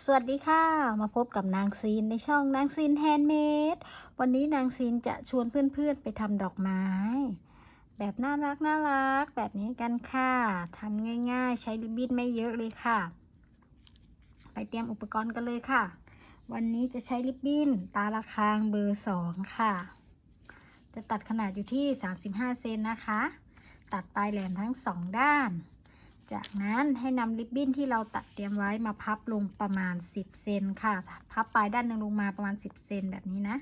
สวัสดีค่ะ มาพบกับนางซีนในช่องนางซีนแฮนด์เมด วันนี้นางซีนจะชวนเพื่อนๆไปทำดอกไม้ แบบน่ารักน่ารักแบบนี้กันค่ะทำง่ายๆ ใช้ริบบิ้นไม่เยอะเลยค่ะ ไปเตรียมอุปกรณ์กันเลยค่ะ วันนี้จะใช้ริบบิ้นตาละคางเบอร์สองค่ะ จะตัดขนาดอยู่ที่ 35 เซนนะคะ ตัดปลายแหลมทั้งสองด้าน จากนั้นให้นำริบบิ้นที่เราตัดเตรียมไว้มาพับลงประมาณ 10 เซนค่ะ พับปลายด้านหนึ่งลงมาประมาณ 10 เซนแบบนี้นะ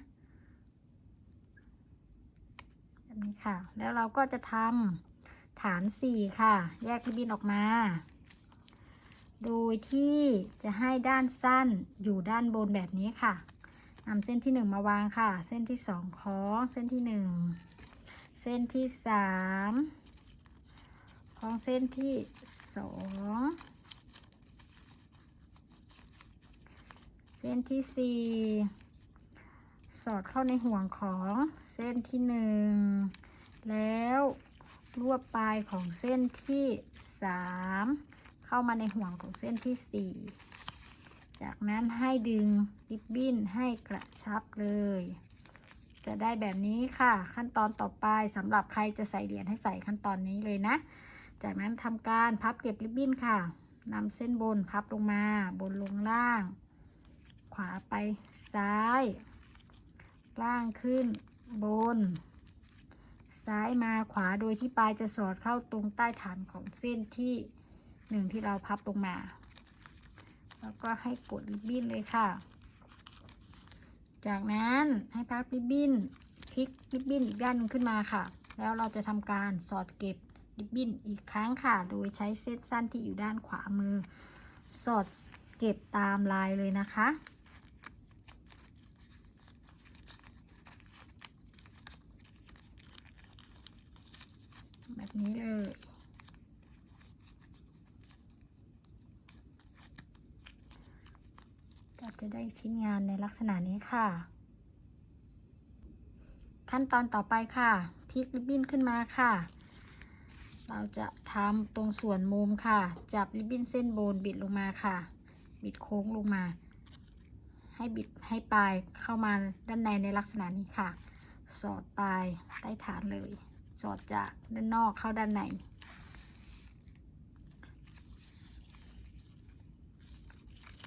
แบบนี้ค่ะ แล้วเราก็จะทำฐาน 4 ค่ะ แยกริบบิ้นออกมา โดยที่จะให้ด้านสั้นอยู่ด้านบนแบบนี้ค่ะนำเส้นที่ 1 มาวางค่ะ เส้นที่ 2 คล้อง เส้นที่ 1 เส้นที่ 3 ของเส้นที่สองเส้นที่สี่สอดเข้าในห่วงของเส้นที่หนึ่งแล้วรวบปลายของเส้นที่สามเข้ามาในห่วงของเส้นที่สี่จากนั้นให้ดึงริบบิ้นให้กระชับเลย จะได้แบบนี้ค่ะ ขั้นตอนต่อไปสำหรับใครจะใส่เหรียญให้ใส่ขั้นตอนนี้เลยนะ จากนั้นทำการพับเก็บริบบิ้นค่ะนำเส้นบนพับลงมา บนลงล่าง ขวาไปซ้าย ล่างขึ้นบน ซ้ายมาขวาโดยที่ปลายจะสอดเข้าตรงใต้ฐานของเส้นที่หนึ่งที่เราพับลงมา แล้วก็ให้กดริบบิ้นเลยค่ะ จากนั้นให้พับริบบิ้นพลิกริบบิ้นอีกด้านนึงขึ้นมาค่ะ แล้วเราจะทำการสอดเก็บ ริบบิ้นอีกครั้งค่ะ โดยใช้เส้นสั้นที่อยู่ด้านขวามือ สอดเก็บตามลายเลยนะคะ แบบนี้เลยก็จะได้ชิ้นงานในลักษณะนี้ค่ะ ขั้นตอนต่อไปค่ะพลิกริบบิ้นขึ้นมาค่ะ เราจะทำตรงส่วนมุมค่ะ จับริบบิ้นเส้นบนบิดลงมาค่ะ บิดโค้งลงมา ให้บิดให้ปลายเข้ามาด้านในในลักษณะนี้ค่ะ สอดปลายใต้ฐานเลย สอดจากด้านนอกเข้าด้านใน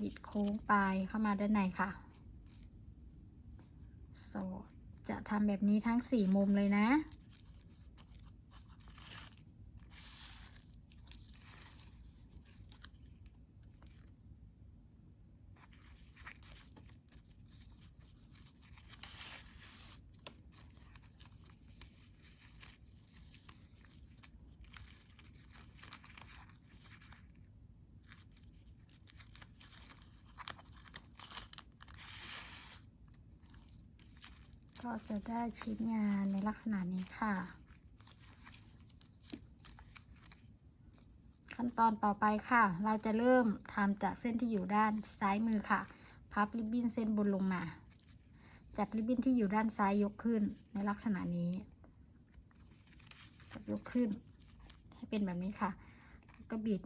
บิดโค้งปลายเข้ามาด้านในค่ะ สอดจะทำแบบนี้ทั้งสี่มุมเลยนะ ก็จะได้ชิ้นงานในลักษณะนี้ค่ะ ขั้นตอนต่อไปค่ะ เราจะเริ่มทำจากเส้นที่อยู่ด้านซ้ายมือค่ะ พับริบบิ้นเส้นบนลงมา จับริบบิ้นที่อยู่ด้านซ้ายยกขึ้นในลักษณะนี้ยกขึ้น ให้เป็นแบบนี้ค่ะ ก็บิด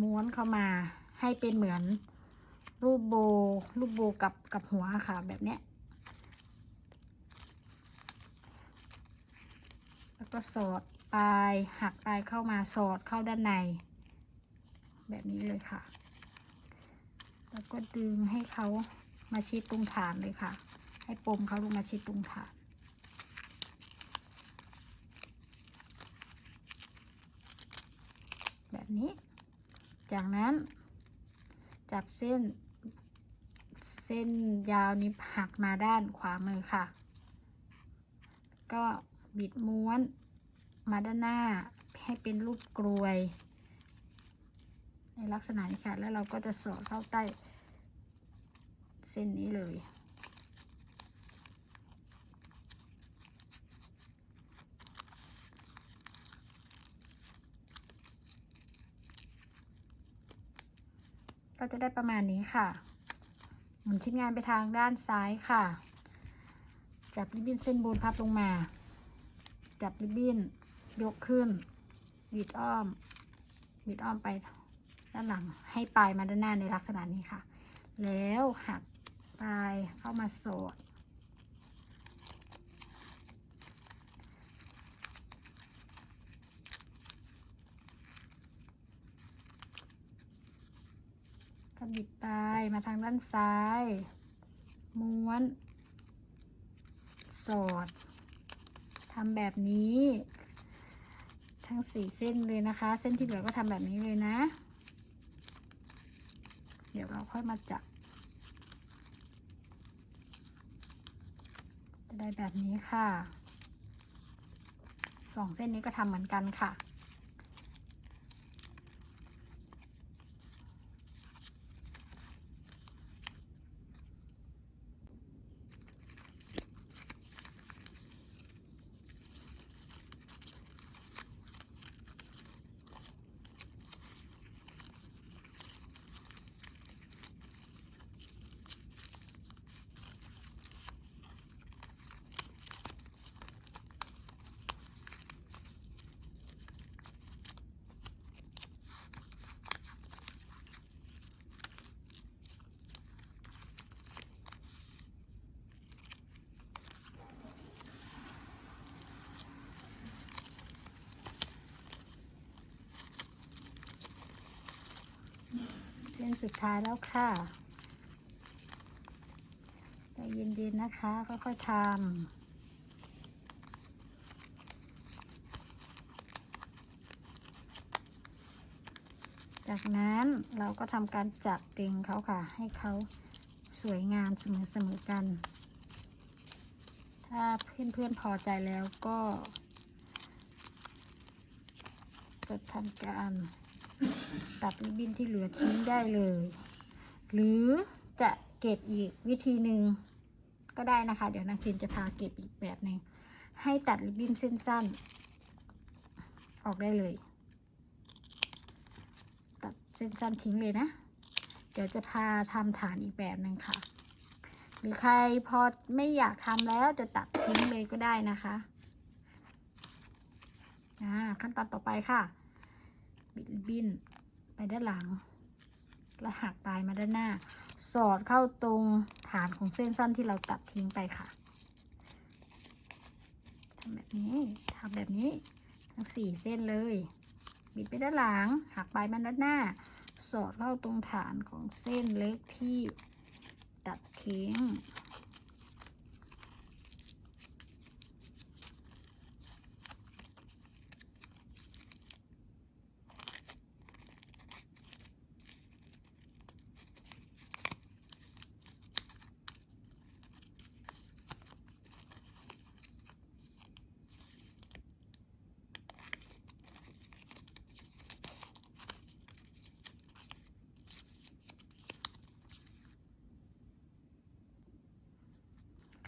ม้วนเข้ามาให้เป็นเหมือนรูปโบรูปโบกับกับหัวค่ะแบบเนี้ย แล้ว ก็สอดปลายหักปลายเข้ามาสอดเข้าด้านใน แบบนี้เลยค่ะ แล้วก็ดึงให้เขามาชิดตรงฐานเลยค่ะ ให้ปมเขาลงมาชิดตรงฐานแบบนี้ จากนั้น จับเส้น เส้นยาวนี้หักมาด้านขวามือค่ะ ก็ บิดม้วน มาด้านหน้าให้เป็นรูปกลวย ในลักษณะนี้ค่ะ แล้วเราก็จะสอดเข้าใต้เส้นนี้เลยก็จะได้ประมาณนี้ค่ะ หมุนชิ้นงานไปทางด้านซ้ายค่ะ จับริบบิ้นเส้นบนพับลงมา จับริบบิ้น ยกขึ้นบิดอ้อมบิดอ้อมไปด้านหลังให้ปลายมาด้านหน้าในลักษณะนี้ค่ะ แล้วหักปลายเข้ามาสอดกระบิดปลายมาทางด้านซ้าย ม้วน สอด ทำแบบนี้ ทั้งสี่เส้นเลยนะคะ เส้นที่เหลือก็ทำแบบนี้เลยนะ เดี๋ยวเราค่อยมาจับจะได้แบบนี้ค่ะสองเส้นนี้ก็ทำเหมือนกันค่ะ ส้นสุดท้ายแล้วค่ะใจเย็นๆนะคะ ค่อยๆทำจากนั้นเราก็ทำการจับตึงเขาค่ะ ให้เขาสวยงามเสมอๆกัน ถ้าเพื่อนๆพอใจแล้วก็จะทำการ ตัดริบบิ้นที่เหลือทิ้งได้เลย หรือจะเก็บอีกวิธีหนึ่งก็ได้นะคะ เดี๋ยวนางชินจะพาเก็บอีกแบบหนึ่งให้ตัดริบบิ้นเส้นสั้น ออกได้เลย ตัดเส้นสั้นทิ้งเลยนะ เดี๋ยวจะพาทำฐานอีกแบบหนึ่งค่ะ หรือใครพอไม่อยากทำแล้วจะตัดทิ้งเลยก็ได้นะคะอ่าขั้นตอนต่อไปค่ะ บิ้นไปด้านหลังแล้วหักปลายมาด้านหน้า สอดเข้าตรงฐานของเส้นสั้นที่เราตัดทิ้งไปค่ะทำแบบนี้ทำแบบนี้ทั้งสี่เส้นเลย บิดไปด้านหลัง หักปลายมาด้านหน้า สอดเข้าตรงฐานของเส้นเล็กที่ตัดทิ้ง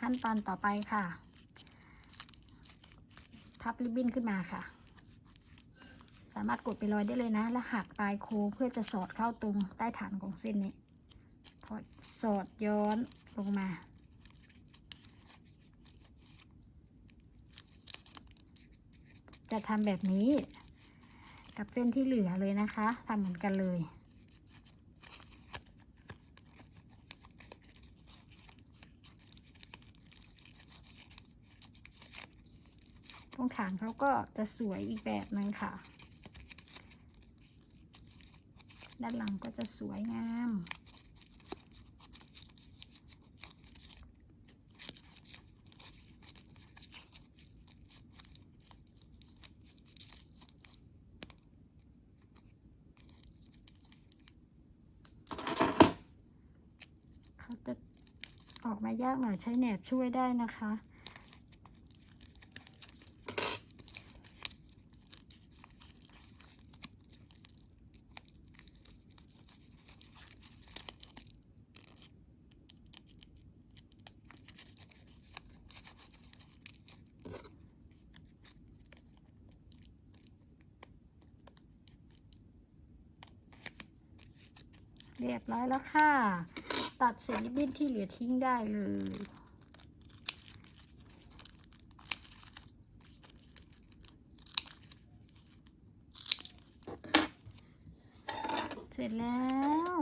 ขั้นตอนต่อไปค่ะพับริบบิ้นขึ้นมาค่ะ สามารถกดไปลอยได้เลยนะ แล้วหักปลายโค้งเพื่อจะสอดเข้าตรงใต้ฐานของเส้นนี้พอสอดย้อนลงมาจะทำแบบนี้กับเส้นที่เหลือเลยนะคะทำเหมือนกันเลย ตรงฐานเขาก็จะสวยอีกแบบนึงค่ะ ด้านหลังก็จะสวยงามเขาจะออกมายากหน่อยใช้แหนบช่วยได้นะคะ เรียบร้อยแล้วค่ะ ตัดเศษริบบิ้นที่เหลือทิ้งได้เลยเสร็จแล้ว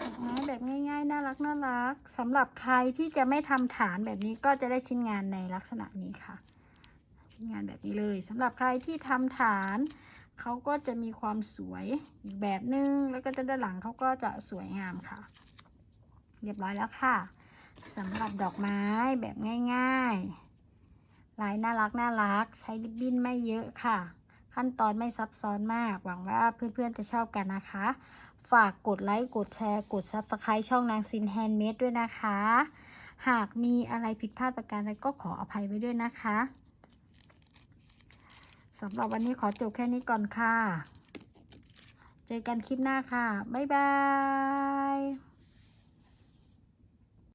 ดอกไม้แบบง่ายๆ น่ารักน่ารักสำหรับใครที่จะไม่ทำฐานแบบนี้ก็จะได้ชิ้นงานในลักษณะนี้ค่ะ ชิ้นงานแบบนี้เลยสำหรับใครที่ทำฐาน เขาก็จะมีความสวยอีกแบบนึง แล้วก็ด้านหลังเขาก็จะสวยงามค่ะ เรียบร้อยแล้วค่ะสำหรับดอกไม้แบบง่ายๆ ลายน่ารักน่ารัก ใช้ริบบิ้นไม่เยอะค่ะ ขั้นตอนไม่ซับซ้อนมาก หวังว่าเพื่อนๆจะชอบกันนะคะ ฝากกดไลค์ กดแชร์ กด Subscribe ช่องนางซินแฮนด์เมดด้วยนะคะ หากมีอะไรผิดพลาดประการใดก็ขออภัยไว้ด้วยนะคะ สำหรับวันนี้ขอจบแค่นี้ก่อนค่ะ เจอกันคลิปหน้าค่ะ บ๊ายบาย